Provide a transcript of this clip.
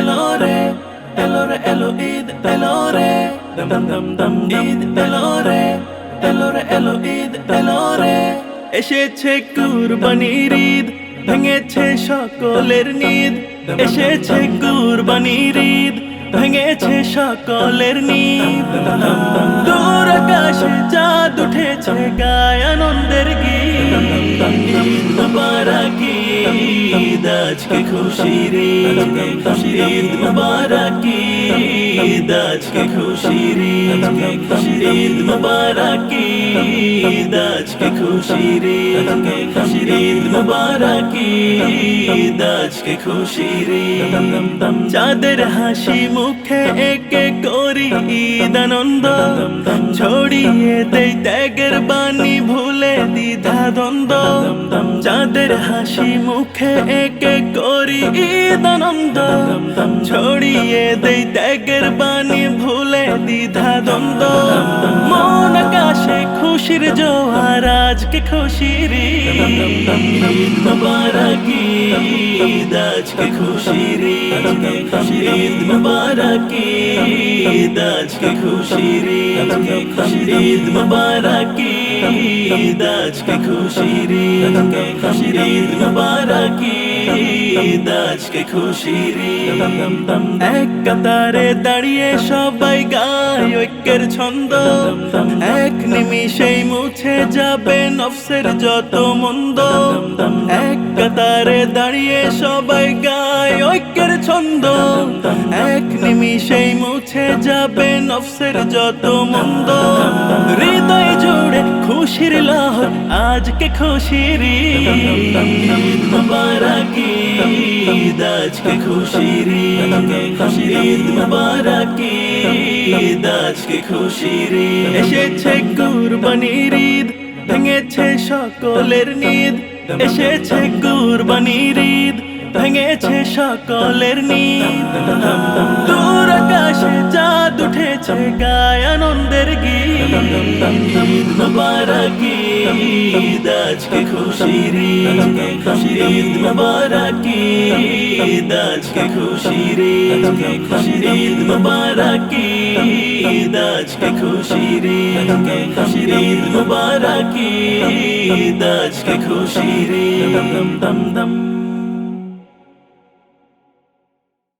এলো রে এলো রে এলো ঈদ এলো রে দম দম দম ঈদ এলো রে এলো রে এলো ঈদ এলো রে এসেছে কুরবানির ঈদ ভেঙেছে সকলের নিদ এসেছে কুরবানির ঈদ ভেঙেছে সকলের নিদ দূর আকাশে চাঁদ উঠেছে ঈদ মুবারক হাসি মুখে একে করি ঈদ আনন্দ ছড়িয়ে দেই ত্যাগের বাণী ভুলে দ্বিধা দ্বন্দ্ব। চাঁদের হাসি মুখে একে করি ঈদ আনন্দ ছড়িয়ে দেই ত্যাগের বাণী ভুলে দ্বিধা দ্বন্দ্ব। মন আকাশে খুশির জোয়ার, আজকে খুশির ঈদ মুবারক। ঈদ আজকে খুশির ঈদ মুবারক। ঈদ আজকে খুশির ঈদ মুবারক। ঈদ আজকে খুশির ঈদ মুবারক। ঈদ আজকে খুশির এক কাতারে দাঁড়িয়ে সবাই গায় ঐক্যের ছন্দ। এক নিমিষেই মুছে যাবে নফসের যত মন্দ। এক কাতারে দাঁড়িয়ে সবাই গায় ছন্দ এক নিমিষেই মুছে যাবে নফসের যত মন্দ। হৃদয় জুড়ে খুশির লহর আজকে খুশির মুবারক। ঈদ আজকে খুশির ঈদ মুবারক। ঈদ আজকে খুশির এসেছে কুরবানির ঈদ, ভেঙেছে সকলের নিদ। এসেছে কুরবানির ঈদ ভেঙেছে সকলের নিদ দূর আকাশে চাঁদ উঠেছে গায় আনন্দের গীত। মুবারক ঈদ আজকে খুশির ঈদ। মুবারক ঈদ আজকে খুশির ঈদ। মুবারক ঈদ আজকে খুশির ঈদ। মুবারক ঈদ আজকে খুশির দম দম দম